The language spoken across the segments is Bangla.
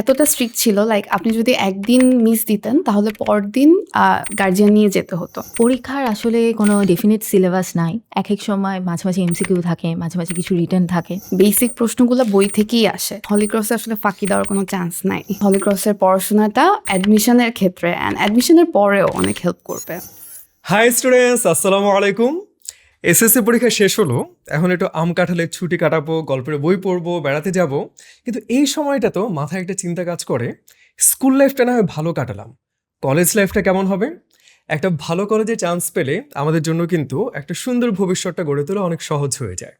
এতটা স্ট্রিক্ট ছিল লাইক আপনি যদি একদিন মিস দিতেন তাহলে পরদিন গার্জিয়ান নিয়ে যেতে হতো। পরীক্ষার আসলে কোনো ডেফিনিট সিলেবাস নাই। এক এক সময় মাঝে মাঝে এমসিকিউ থাকে মাঝে মাঝে কিছু রিটার্ন থাকে। বেসিক প্রশ্নগুলো বই থেকেই আসে। হলিক্রসে আসলে ফাঁকি দেওয়ার কোনো চান্স নাই। হলিক্রসের পড়াশোনাটা অ্যাডমিশনের ক্ষেত্রে অ্যান্ড অ্যাডমিশনের পরেও অনেক হেল্প করবে। হাই স্টুডেন্টস আসসালামু আলাইকুম। এসএসসি পরীক্ষা শেষ হলো, এখন একটু আম কাঁঠালের ছুটি কাটাবো, গল্পের বই পড়ব, বেড়াতে যাব। কিন্তু এই সময়টা তো মাথায় একটা চিন্তা কাজ করে, স্কুল লাইফটা না হয় ভালো কাটালাম। কলেজ লাইফটা কেমন হবে? একটা ভালো কলেজে চান্স পেলে আমাদের জন্য কিন্তু একটা সুন্দর ভবিষ্যৎটা গড়ে তোলা অনেক সহজ হয়ে যায়।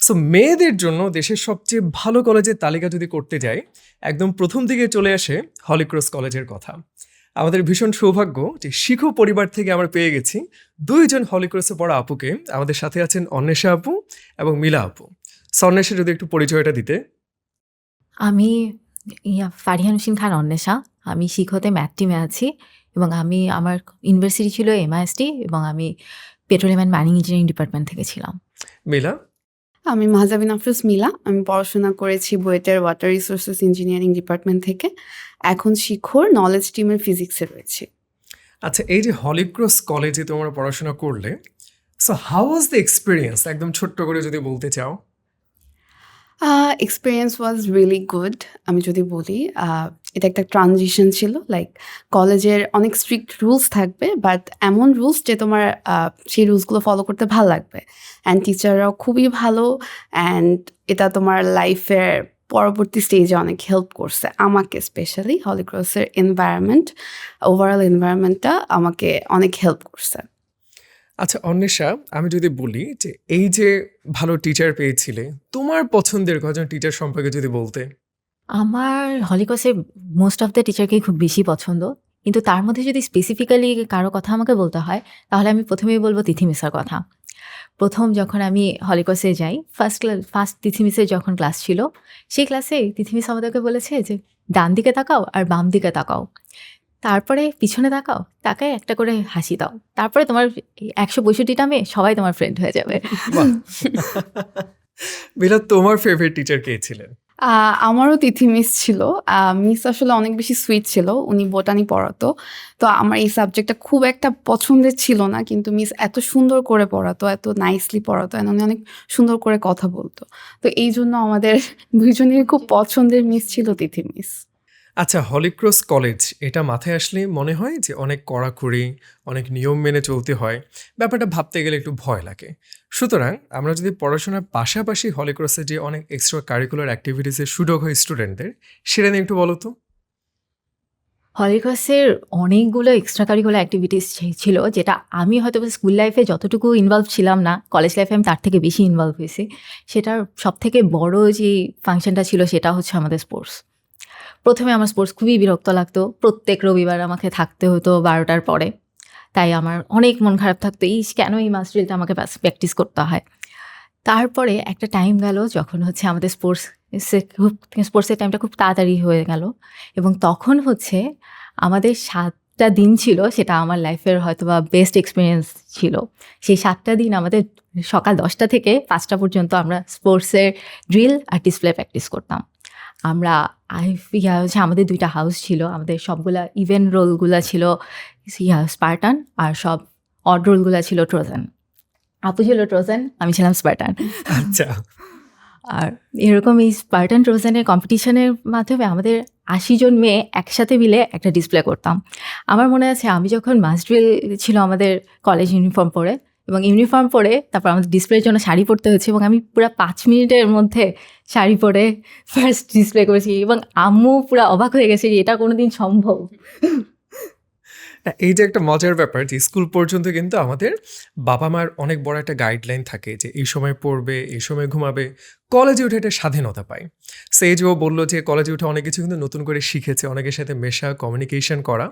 সো মেয়েদের জন্য দেশের সবচেয়ে ভালো কলেজের তালিকা যদি করতে যাই, একদম প্রথম দিকে চলে আসে হলিক্রস কলেজের কথা। আমাদের ভীষণ সৌভাগ্য যে শিখু পরিবার থেকে আমরা পেয়ে গেছি দুইজন হলিক্রসে পড়া আপুকে। আমাদের সাথে আছেন অন্বেষা আপু এবং মিলা আপু। সো যদি একটু পরিচয়টা দিতে। আমি ইয়া ফারিহান হোসেন খান অন্বেষা। আমি শিক্ষতে ম্যাথ টিমে আছি এবং আমি আমার ইউনিভার্সিটি ছিল এমআইএসটি এবং আমি petroleum and mining engineering department থেকে ছিলাম। মিলা? আমি মাহজাবিন আফরোজ মিলা। আমি পড়াশোনা করেছি বুয়েটের ওয়াটার রিসোর্সেস ইঞ্জিনিয়ারিং ডিপার্টমেন্ট থেকে। এখন শিখর নলেজ টিমের ফিজিক্সে রয়েছে। আচ্ছা এই যে হলিক্রস কলেজে তোমরা পড়াশোনা করলে so how was the experience একদম ছোট্ট করে যদি বলতে চাও। এক্সপিরিয়েন্স ওয়াজ রিয়েলি গুড আমি যদি বলি এটা একটা ট্রানজিশন ছিল লাইক কলেজের অনেক স্ট্রিক্ট রুলস থাকবে বাট এমন রুলস যে তোমার সেই রুলসগুলো ফলো করতে ভালো লাগবে। অ্যান্ড টিচাররাও খুবই ভালো অ্যান্ড এটা তোমার লাইফের পরবর্তী স্টেজে অনেক হেল্প করছে, আমাকে স্পেশালি হলিক্রসের এনভায়রনমেন্ট ওভারঅল এনভায়রনমেন্টটা আমাকে অনেক হেল্প করছে। আচ্ছা অন্বেষা, আমি যদি বলি যে, এই যে ভালো টিচার পেয়েছিলে, তোমার পছন্দের কজন টিচার সম্পর্কে যদি বলতে? আমার হলিকসের মোস্ট অফ দ্য টিচারকেই খুব বেশি পছন্দ। কিন্তু তার মধ্যে যদি স্পেসিফিক্যালি কারও কথা আমাকে বলতে হয়, তাহলে আমি প্রথমেই বলব তিথি মিসার কথা। প্রথম যখন আমি হলিকসে যাই ফার্স্ট ক্লাস ফার্স্ট তিথি মিসের যখন ক্লাস ছিল, সেই ক্লাসে তিথি মিস আমাদেরকে বলেছে যে, ডান দিকে তাকাও আর বাম দিকে তাকাও। তারপরে পিছনে তাকাও তাকে একটা করে হাসি দাও। তারপরে তোমার একশো পঁয়ষট্টিটা মেয়ে সবাই তোমার ফ্রেন্ড হয়ে যাবে। তোমার ফেভারিট টিচার কে ছিলেন? আমারও তিথি মিস ছিল। মিস আসলে অনেক বেশি সুইট ছিল। উনি বোটানি পড়াতো। তো আমার এই সাবজেক্টটা খুব একটা পছন্দের ছিল না কিন্তু মিস এত সুন্দর করে পড়াতো এত নাইসলি পড়াতো এন উনি অনেক সুন্দর করে কথা বলতো। তো এই জন্য আমাদের দুইজনের খুব পছন্দের মিস ছিল তিথি মিস আচ্ছা হলিক্রস কলেজ, এটা মাথায় আসলে মনে হয় যে অনেক কড়াকড়ি, অনেক নিয়ম মেনে চলতে হয়। ব্যাপারটা ভাবতে গেলে একটু ভয় লাগে। সুতরাং আমরা যদি পড়াশোনার পাশাপাশি হলিক্রসে যে অনেক এক্সট্রা কারিকুলার অ্যাক্টিভিটিসের সুযোগ হয় স্টুডেন্টদের সেটা নিয়ে একটু বলো তো। হলিক্রসের অনেকগুলো এক্সট্রা কারিকুলার অ্যাক্টিভিটিস ছিল, যেটা আমি হয়তো স্কুল লাইফে যতটুকু ইনভলভ ছিলাম না কলেজ লাইফে আমি তার থেকে বেশি ইনভলভ হয়েছি। সেটার সব থেকে বড় যে ফাংশনটা ছিল, সেটা হচ্ছে আমাদের স্পোর্টস প্রথমে আমার স্পোর্টস খুবই বিরক্ত লাগতো। প্রত্যেক রবিবার আমাকে থাকতে হতো বারোটার পরে। তাই আমার অনেক মন খারাপ থাকতো এই কেন এই মাস ড্রিলটা আমাকে প্র্যাকটিস করতে হয়। তারপরে একটা টাইম গেল যখন হচ্ছে আমাদের স্পোর্টস খুব স্পোর্টসের টাইমটা খুব তাড়াতাড়ি হয়ে গেল। এবং তখন হচ্ছে আমাদের সাতটা দিন ছিল, সেটা আমার লাইফের হয়তো বা বেস্ট এক্সপিরিয়েন্স ছিল। সেই সাতটা দিন আমাদের সকাল দশটা থেকে পাঁচটা পর্যন্ত আমরা স্পোর্টসের ড্রিল আর ডিসপ্লে প্র্যাকটিস করতাম। আমরা আই ইয়া হচ্ছে আমাদের দুইটা হাউস ছিল। আমাদের সবগুলা ইভেন রোলগুলো ছিল ইয়া স্পার্টান আর সব অড রোলগুলো ছিল ট্রোজেন। আপু ছিল ট্রোজেন আমি ছিলাম স্পার্টান। আচ্ছা। আর এরকম এই স্পার্টান ট্রোজেনের কম্পিটিশনের মাধ্যমে আমাদের আশি জন মেয়ে একসাথে মিলে একটা ডিসপ্লে করতাম। আমার মনে আছে আমি যখন মাস্ট্রিল ছিল আমাদের কলেজ ইউনিফর্ম পরে এবং ইউনিফর্ম পরে তারপর আমাদের ডিসপ্লের জন্য শাড়ি পরতে হয়েছে এবং আমি পুরো পাঁচ মিনিটের মধ্যে শাড়ি পরে ফার্স্ট ডিসপ্লে করেছি এবং আম্মু পুরো অবাক হয়ে গেছে যে এটা কোনোদিন সম্ভব। এই যে একটা মজার ব্যাপার যে স্কুল পর্যন্ত কিন্তু আমাদের বাবা মার অনেক বড় একটা গাইডলাইন থাকে যে এই সময় পড়বে, এই সময় ঘুমাবে কলেজে উঠে একটা স্বাধীনতা পায়। সেই যে ও বলল যে কলেজে উঠে অনেক কিছু কিন্তু নতুন করে শিখেছে, অনেকের সাথে মেশা কমিউনিকেশন করা।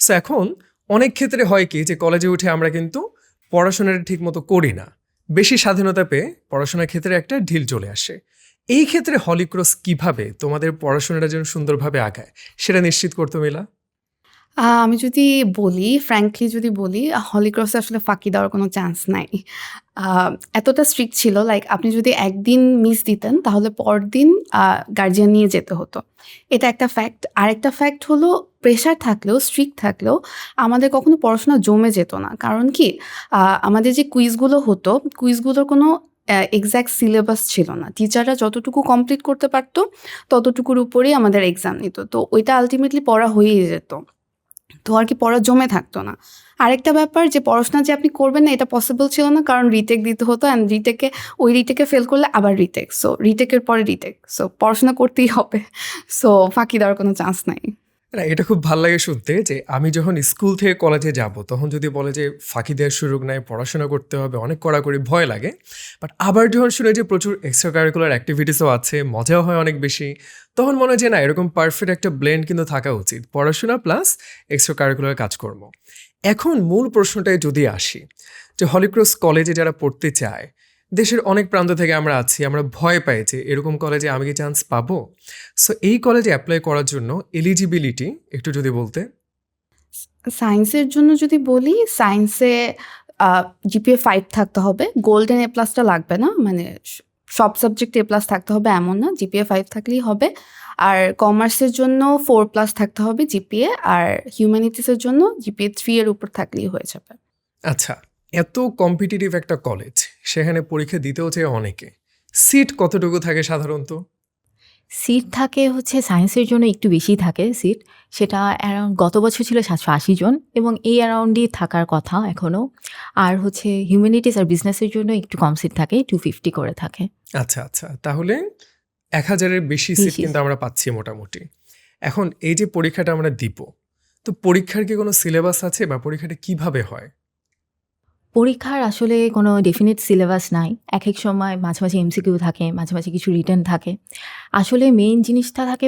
সো এখন অনেক ক্ষেত্রে হয় কি যে কলেজে উঠে আমরা কিন্তু পড়াশোনাটা ঠিক মতো করি না বেশি স্বাধীনতা পেয়ে পড়াশোনার ক্ষেত্রে একটা ঢিল চলে আসে এই ক্ষেত্রে হলিক্রস কীভাবে তোমাদের পড়াশোনাটা যেন সুন্দরভাবে আগায় সেটা নিশ্চিত করতে মেলা আমি যদি বলি, ফ্র্যাঙ্কলি যদি বলি, হলিক্রসে আসলে ফাঁকি দেওয়ার কোনো চান্স নাই। এতটা স্ট্রিক্ট ছিল লাইক আপনি যদি একদিন মিস দিতেন তাহলে পরদিন আ গার্ডিয়ান নিয়ে যেতে হতো। এটা একটা ফ্যাক্ট। আরেকটা ফ্যাক্ট হলো প্রেশার থাকলেও, স্ট্রিক্ট থাকলেও আমাদের কখনো পড়াশোনা জমে যেত না। কারণ কি? আমাদের যে কুইজগুলো হতো, কুইজগুলোর কোনো এক্স্যাক্ট সিলেবাস ছিল না। টিচাররা যতটুকু কমপ্লিট করতে পারত, ততটুকুর উপরেই আমাদের এক্সাম নিত। তো ওইটা আলটিমেটলি পড়া হয়েই যেত। তো আর কি পড়া জমে থাকতো না। আরেকটা ব্যাপার যে পড়াশোনা যে আপনি করবেন না এটা পসিবল ছিল না কারণ রিটেক দিতে হতো অ্যান্ড রিটেকে ওই রিটেকে ফেল করলে আবার রিটেক। সো রিটেকের পরে রিটেক। সো পড়াশোনা করতেই হবে। সো ফাঁকি দেওয়ার কোনো চান্স নাই। না, এটা খুব ভালো লাগে শুনতে যে আমি যখন স্কুল থেকে কলেজে যাব তখন যদি বলে যে ফাঁকি দেওয়ার সুযোগ নাই, পড়াশোনা করতে হবে, অনেক কড়াকড়ি ভয় লাগে। বাট আবার যখন শুনে যে প্রচুর এক্সট্রা কারিকুলার অ্যাক্টিভিটিসও আছে, মজাও হয় অনেক বেশি, তখন মনে হয় যে না এরকম পারফেক্ট একটা ব্লেন্ড কিন্তু থাকা উচিত। পড়াশোনা প্লাস এক্সট্রা কারিকুলার কাজকর্ম। এখন মূল প্রশ্নটায় যদি আসি যে হলিক্রস কলেজে যারা পড়তে চায়, দেশের অনেক প্রান্ত থেকে আমরা আছি, আমরা ভয় পাই যে এরকম কলেজে আমি কি চান্স পাবো? সো এই কলেজে অ্যাপ্লাই করার জন্য এলিজিবিলিটি একটু যদি বলতে? সায়েন্সের জন্য যদি বলি, সায়েন্সে জিপিএ ফাইভ থাকতে হবে। গোল্ডেন এ প্লাসটা লাগবে না। মানে সব সাবজেক্টে এ প্লাস থাকতে হবে এমন না। জিপিএ ফাইভ থাকলেই হবে। আর কমার্সের জন্য ফোর প্লাস থাকতে হবে জিপিএ। আর হিউম্যানিটিসের জন্য জিপিএ থ্রি এর উপর থাকলেই হয়ে যাবে। আচ্ছা, এত কম্পিটিটিভ একটা কলেজ, সেখানে পরীক্ষা দিতেও চায় অনেকে। সিট কতটুকু থাকে সাধারণত? সিট থাকে হচ্ছে সায়েন্সের জন্য একটু বেশি থাকে সিট। সেটা অ্যারাউন্ড গত বছর ছিল ৭৮০ জন এবং এই অ্যারাউন্ডই থাকার কথা এখনও আর হচ্ছে হিউম্যানিটিস আর বিজনেসের জন্য একটু কম সিট থাকে, 250 করে থাকে। আচ্ছা, আচ্ছা। তাহলে এক হাজারের বেশি সিট কিন্তু আমরা পাচ্ছি মোটামুটি। এখন এই যে পরীক্ষাটা আমরা দিব, তো পরীক্ষার কি কোনো সিলেবাস আছে বা পরীক্ষাটা কীভাবে হয়? পরীক্ষার আসলে কোনো ডেফিনিট সিলেবাস নাই। এক এক সময় মাঝে, মাঝে এমসিকিউ থাকে, মাঝে, মাঝে কিছু রিটার্ন থাকে। আসলে মেইন জিনিসটা থাকে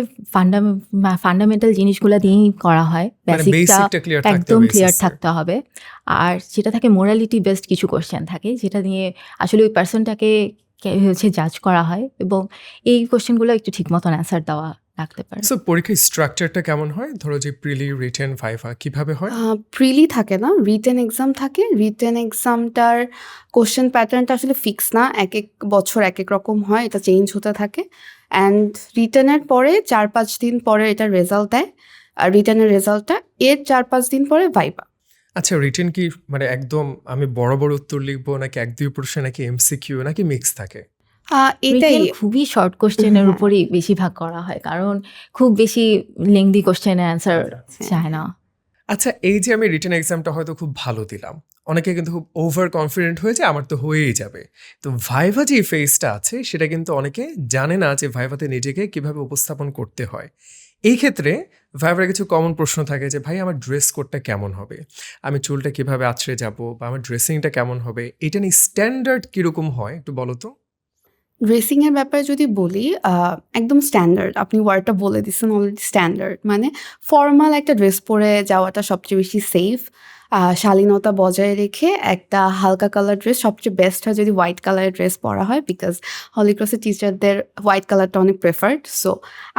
ফান্ডামেন্টাল জিনিসগুলা দিয়েই করা হয়। মানে বেসিকটা থাকতে একদম ক্লিয়ার থাকতে হবে। আর যেটা থাকে মোরালিটি বেসড কিছু কোশ্চেন থাকে যেটা নিয়ে আসলে ওই পার্সনটাকে হচ্ছে জাজ করা হয় এবং এই কোশ্চেনগুলো একটু ঠিক মতন অ্যান্সার দেওয়া লাগতে পারে। সো পরীক্ষার স্ট্রাকচারটা কেমন হয়? ধরো যে প্রিলি, রিটেন, ভাইভা কীভাবে হয়? প্রিলি থাকে না, রিটেন এক্সাম থাকে। রিটেন এক্সামটার কোয়েশ্চেন প্যাটার্নটা আসলে ফিক্স না। একেক বছর একেক রকম হয়। এটা চেঞ্জ হতে থাকে। অ্যান্ড রিটেনের পরে ৪-৫ দিন পরে এটার রেজাল্ট দেয়। আর রিটেনের রেজাল্টটা এর ৪-৫ দিন পরে ভাইভা। আচ্ছা রিটেন কি মানে একদম আমি বড়, বড় উত্তর লিখব নাকি ১-২ প্রশ্ন নাকি এমসিকিউ নাকি মিক্স থাকে? এটাই খুবই শর্ট কোয়েশ্চেনের হ্যাঁ। উপরেই বেশিরভাগ করা হয়। কারণ খুব বেশি লেংদি কোয়েশ্চেনের অ্যান্সার চায় না। আচ্ছা এই যে আমি রিটার্ন এক্সামটা হয়তো খুব ভালো দিলাম। অনেকে কিন্তু খুব ওভার কনফিডেন্ট হয়ে যায় আমার তো হয়েই যাবে। তো ভাইভা যে ফেজটা আছে সেটা কিন্তু অনেকে জানে না যে ভাইভাতে নিজেকে কীভাবে উপস্থাপন করতে হয়। এই ক্ষেত্রে ভাইভার কিছু কমন প্রশ্ন থাকে যে ভাই আমার ড্রেস কোডটা কেমন হবে? আমি চুলটা কীভাবে আছড়ে যাব বা আমার ড্রেসিংটা কেমন হবে? এটা নিয়ে স্ট্যান্ডার্ড কীরকম হয় একটু বলো তো? ড্রেসিং এর ব্যাপারে যদি বলি একদম স্ট্যান্ডার্ড। আপনি ওয়ার্ডটা বলে দিচ্ছেন অলরেডি স্ট্যান্ডার্ড। মানে ফরমাল একটা ড্রেস পরে যাওয়াটা সবচেয়ে বেশি সেফ। শালীনতা বজায় রেখে একটা হালকা কালার ড্রেস সবচেয়ে বেস্ট হয় যদি হোয়াইট কালারের ড্রেস পরা হয়। বিকজ হলিক্রসের টিচারদের হোয়াইট কালারটা অনেক preferred. So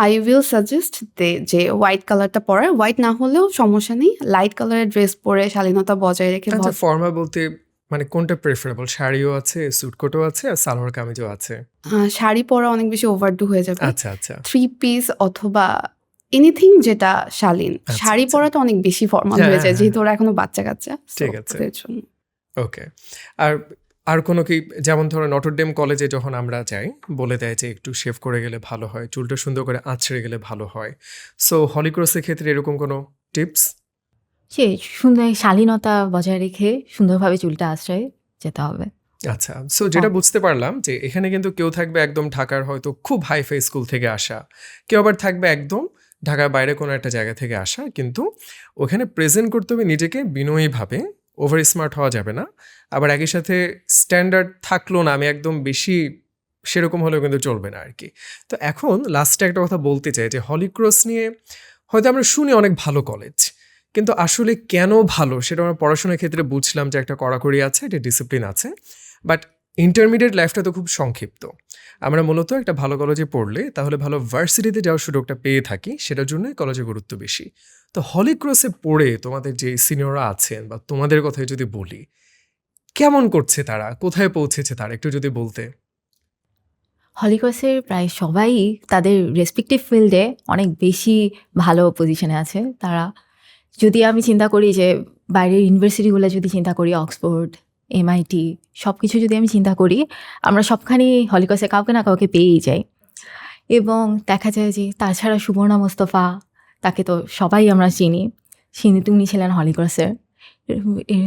I will suggest they যে হোয়াইট কালারটা পরার। হোয়াইট না হলেও সমস্যা নেই। লাইট কালারের ড্রেস পরে শালীনতা বজায় রেখে আচ্ছা ফর্মাল বলতে মানে কোনটা প্রেফারেবল? শাড়িও আছে, স্যুট কোটও আছে আর সালোয়ার কামিজও আছে। শাড়ি পরা অনেক বেশি ওভারডু হয়ে যাবে। আচ্ছা, আচ্ছা। থ্রি পিস অথবা এনিথিং যেটা শালীন। আচ্ছা, শাড়ি পরা তো অনেক বেশি ফরমাল হ্যাঁ, হয়ে যায় হ্যাঁ, যেহেতু ওরা এখনও বাচ্চা-কাচ্চা। ঠিক আছে। ওকে। আর আর কোনো কি যেমন ধরো নটরডেম কলেজে যখন আমরা যাই বলে দেয় যে একটু শেভ করে গেলে ভালো হয়, চুলটা সুন্দর করে আঁচড়ে গেলে ভালো হয়। সো হলিক্রসের ক্ষেত্রে এরকম কোনো টিপস? সে সুন্দর শালীনতা বজায় রেখে সুন্দরভাবে চুলটা আঁচড়ায় যেতে হবে। আচ্ছা। সো যেটা হ্যাঁ। বুঝতে পারলাম যে এখানে কিন্তু কেউ থাকবে একদম ঢাকার হয়তো খুব হাই-ফাই স্কুল থেকে আসা। কেউ আবার থাকবে একদম ঢাকার বাইরে কোনো একটা জায়গা থেকে আসা। কিন্তু ওখানে প্রেজেন্ট করতে হবে নিজেকে বিনয়ীভাবে। ওভার স্মার্ট হওয়া যাবে না। আবার একই সাথে স্ট্যান্ডার্ড থাকল না আমি একদম বেশি সেরকম হলেও কিন্তু চলবে না আর কি তো এখন লাস্টে একটা কথা বলতে চাই যে হলিক্রস নিয়ে হয়তো আমরা শুনি অনেক ভালো কলেজ। কিন্তু আসলে কেন ভালো সেটা আমরা পড়াশোনার ক্ষেত্রে বুঝলাম যে একটা কড়াকড়ি আছে, একটা ডিসিপ্লিন আছে। বাট ইন্টারমিডিয়েট লাইফটা তো খুব সংক্ষিপ্ত। আমরা মূলত একটা ভালো কলেজে পড়লে তাহলে ভালো ভার্সিটিতে যাওয়ার সুযোগটা পেয়ে থাকি। সেটার জন্যই কলেজের গুরুত্ব বেশি। তো হলি ক্রসে পড়ে তোমাদের যে সিনিয়ররা আছেন বা তোমাদের কথাই যদি বলি কেমন করছে তারা কোথায় পৌঁছেছে তারা একটু যদি বলতে হলিক্রসের প্রায় সবাই তাদের রেসপেক্টিভ ফিল্ডে অনেক বেশি ভালো পজিশনে আছে তারা যদি আমি চিন্তা করি যে বাইরের ইউনিভার্সিটিগুলো যদি চিন্তা করি অক্সফোর্ড এমআইটি সব কিছু যদি আমি চিন্তা করি, আমরা সবখানেই হলিকসে কাউকে না কাউকে পেয়েই যাই। এবং দেখা যায় যে তাছাড়া সুবর্ণা মোস্তফা, তাকে তো সবাই আমরা চিনি। চিনি উনি ছিলেন হলিক্রসের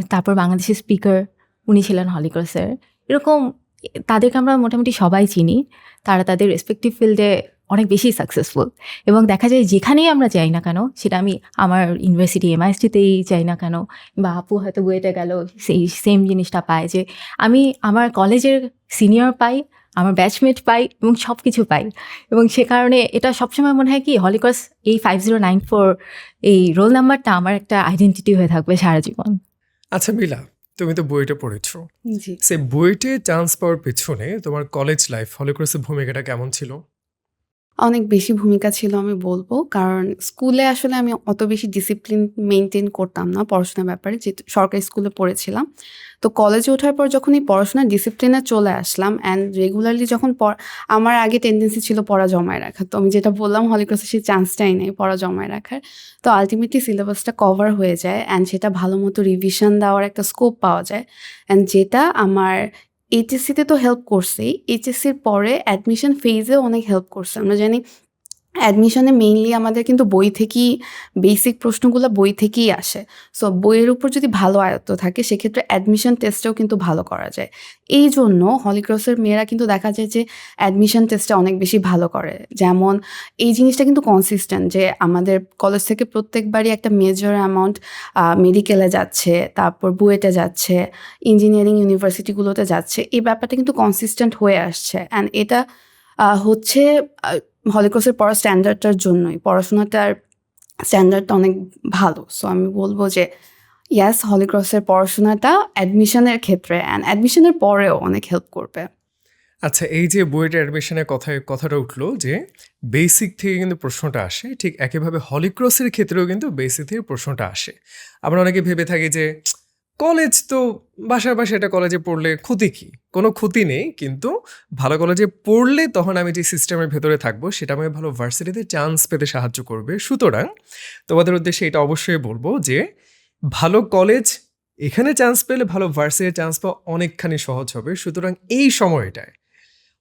তারপর বাংলাদেশের স্পিকার উনি ছিলেন হলিক্রসের এরকম, তাদেরকে আমরা মোটামুটি সবাই চিনি। তারা তাদের রেসপেক্টিভ ফিল্ডে অনেক বেশি সাকসেসফুল এবং দেখা যায় যেখানেই আমরা যাই না কেন সেটা আমি আমার ইউনিভার্সিটি এমআইএসটিতেই যাই না কেন বা আপু হয়তো বুয়েটে গেল সেই সেম জিনিসটা পায় যে আমি আমার কলেজের সিনিয়র পাই আমার ব্যাচমেট পাই এবং সব কিছু পাই। এবং সে কারণে এটা সবসময় মনে হয় কি হলিকস এই ফাইভ জিরো নাইন ফোর এই রোল নাম্বারটা আমার একটা আইডেন্টিটি হয়ে থাকবে সারা জীবন। আচ্ছা মিলা তুমি তো বইটা পড়েছো। জি। সে বইটে চান্স পাওয়ার পেছনে তোমার কলেজ লাইফ হলি ক্রসের ভূমিকাটা কেমন ছিল? অনেক বেশি ভূমিকা ছিল আমি বলব। কারণ স্কুলে আসলে আমি অত বেশি ডিসিপ্লিন মেনটেন করতাম না পড়াশোনার ব্যাপারে, যেহেতু সরকারি স্কুলে পড়েছিলাম। তো কলেজে ওঠার পর যখন এই পড়াশোনার ডিসিপ্লিনে চলে আসলাম অ্যান্ড রেগুলারলি যখন আমার আগে টেন্ডেন্সি ছিল পড়া জমায় রাখার। তো আমি যেটা বললাম হলিক্রসে সেই চান্সটাই নেই পড়া জমায় রাখার। তো আলটিমেটলি সিলেবাসটা কভার হয়ে যায় অ্যান্ড সেটা ভালো মতো রিভিশন দেওয়ার একটা স্কোপ পাওয়া যায়। অ্যান্ড যেটা আমার এইচএসসিতে তো হেল্প করছেই। এইচএসসির পরে অ্যাডমিশন ফেজেও অনেক হেল্প করছে। আমরা জানি অ্যাডমিশনে মেইনলি আমাদের কিন্তু বই থেকেই বেসিক প্রশ্নগুলো বই থেকেই আসে। সো বইয়ের উপর যদি ভালো আয়ত্ত থাকে, সেক্ষেত্রে অ্যাডমিশন টেস্টেও কিন্তু ভালো করা যায়। এই জন্য হলিক্রসের মেয়েরা কিন্তু দেখা যায় যে অ্যাডমিশন টেস্টে অনেক বেশি ভালো করে। যেমন, এই জিনিসটা কিন্তু কনসিস্টেন্ট যে, আমাদের কলেজ থেকে প্রত্যেকবারই একটা মেজর অ্যামাউন্ট মেডিকেলে যাচ্ছে, তারপর বুয়েটে যাচ্ছে ইঞ্জিনিয়ারিং ইউনিভার্সিটিগুলোতে যাচ্ছে। এই ব্যাপারটা কিন্তু কনসিস্টেন্ট হয়ে আসছে। অ্যান্ড এটা হচ্ছে হলিক্রসের পড়া স্ট্যান্ডার্ডটার জন্যই, পড়াশোনাটার স্ট্যান্ডার্ডটা অনেক ভালো। সো আমি বলব যে ইয়াস হলিক্রসের পড়াশোনাটা অ্যাডমিশনের ক্ষেত্রে অ্যান্ড অ্যাডমিশনের পরেও অনেক হেল্প করবে। আচ্ছা এই যে বইটা অ্যাডমিশনের কথায় কথাটা উঠল যে বেসিক থেকে কিন্তু প্রশ্নটা আসে, ঠিক একইভাবে হলিক্রসের ক্ষেত্রেও কিন্তু বেসিক থেকে প্রশ্নটা আসে। আমরা অনেকে ভেবে থাকি যে কলেজ তো বাসায় বাসায় এটা কলেজে পড়লে ক্ষতি কি? কোনো ক্ষতি নেই, কিন্তু ভালো কলেজে পড়লে তখন আমি যে সিস্টেমের ভেতরে থাকব, সেটা আমাকে ভালো ভার্সিটিতে চান্স পেতে সাহায্য করবে। সুতরাং তোমাদের উদ্দেশ্যে এটা অবশ্যই বলব যে, ভালো কলেজ, এখানে চান্স পেলে ভালো ভার্সিটিতে চান্স পাওয়া অনেকখানি সহজ হবে। সুতরাং এই সময়টায়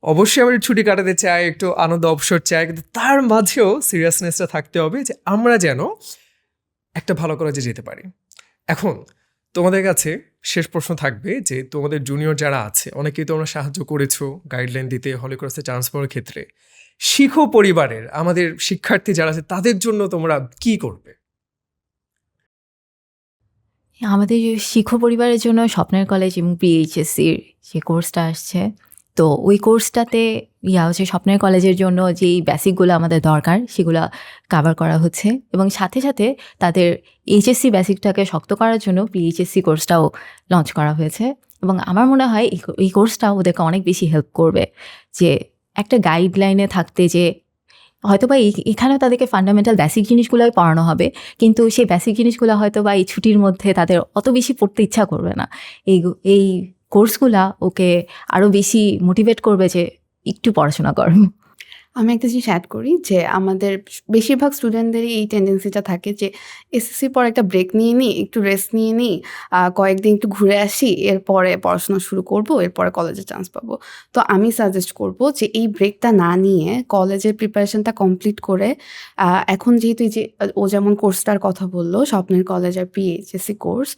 অবশ্যই আমরা ছুটি কাটাতে চাই, একটু আনন্দ অবসর চাই, কিন্তু তার মাঝেও সিরিয়াসনেসটা থাকতে হবে যে আমরা যেন একটা ভালো কলেজে যেতে পারি। এখন তোমাদের কাছে শেষ প্রশ্ন থাকবে যে তোমাদের জুনিয়র যারা আছে, অনেকেই তোমরা সাহায্য করেছ গাইডলাইন দিতে হলিক্রসে চান্স পাওয়ার ক্ষেত্রে। শিখো পরিবারের, আমাদের শিক্ষার্থী যারা আছে, তাদের জন্য তোমরা কি করবে? আমাদের শিক্ষক পরিবারের জন্য স্বপ্নের কলেজ এবং পিএইচএসসির যে কোর্সটা আসছে তো ওই কোর্সটাতে ইয়া হচ্ছে স্বপ্নের কলেজের জন্য যেই বেসিকগুলো আমাদের দরকার, সেগুলো কাভার করা হচ্ছে। এবং সাথে সাথে তাদের এইচএসসি বেসিকটাকে শক্ত করার জন্য পিএইচএসসি কোর্সটাও লঞ্চ করা হয়েছে। এবং আমার মনে হয় এই কোর্সটা ওদেরকে অনেক বেশি হেল্প করবে। যে একটা গাইডলাইনে থাকতে যে হয়তো বা এখানেও তাদেরকে ফান্ডামেন্টাল বেসিক জিনিসগুলোই পড়ানো হবে, কিন্তু সেই বেসিক জিনিসগুলো হয়তো বা এই ছুটির মধ্যে তাদের অত বেশি পড়তে ইচ্ছা করবে না। এই এই কোর্সগুলা ওকে আরও বেশি মোটিভেট করবে যে একটু পড়াশোনা কর। আমি একটা জিনিস অ্যাড করি যে আমাদের বেশিরভাগ স্টুডেন্টদেরই এই টেন্ডেন্সিটা থাকে যে এসএসসির পর একটা ব্রেক নিয়ে নিই একটু রেস্ট নিয়ে নিই কয়েকদিন একটু ঘুরে আসি এরপরে পড়াশোনা শুরু করব এরপরে কলেজে চান্স পাবো। তো আমি সাজেস্ট করব যে এই ব্রেকটা না নিয়ে কলেজের প্রিপারেশনটা কমপ্লিট করে এখন যেহেতু যে ও যেমন কোর্সটার কথা বলল, স্বপ্নের কলেজের পিএইচএসসি কোর্স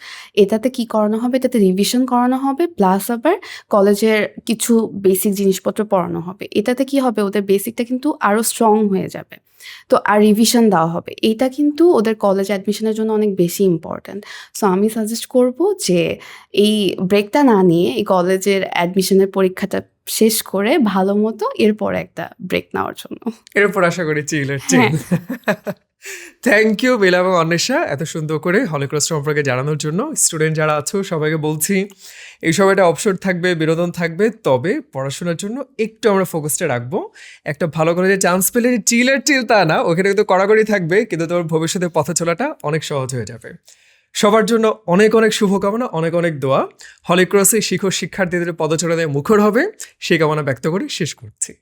এটাতে কি করানো হবে? এটাতে রিভিশন করানো হবে প্লাস আবার কলেজের কিছু বেসিক জিনিসপত্র পড়ানো হবে। এটাতে কি হবে? ওদের বেসিকটা কিন্তু আরও স্ট্রং হয়ে যাবে। তো আর রিভিশন দেওয়া হবে। এইটা কিন্তু ওদের কলেজ অ্যাডমিশনের জন্য অনেক বেশি ইম্পর্ট্যান্ট সো আমি সাজেস্ট করব যে এই ব্রেকটা না নিয়ে এই কলেজের অ্যাডমিশনের পরীক্ষাটা শেষ করে ভালো মতো এরপর একটা ব্রেক নেওয়ার জন্য। এরপর আশা করি চিল থ্যাংক ইউ বেলা এবং অন্বেষা, এত সুন্দর করে হলিক্রস সম্পর্কে জানানোর জন্য। স্টুডেন্ট যারা আছো, সবাইকে বলছি, এই সময়টা অবসর থাকবে, বিনোদন থাকবে, তবে পড়াশোনার জন্য একটু আমরা ফোকাসটা রাখব। একটা ভালো করে যে চান্স পেলে চিলের চিল তা না, ওখানে কিন্তু কড়াকড়ি থাকবে, কিন্তু তোমার ভবিষ্যতে পথে চলাটা অনেক সহজ হয়ে যাবে। সবার জন্য অনেক অনেক শুভকামনা, অনেক অনেক দোয়া। হলিক্রসে শিক্ষক শিক্ষার্থীদের পদচরণে মুখর হবে, সেই কামনা ব্যক্ত করে শেষ করছি।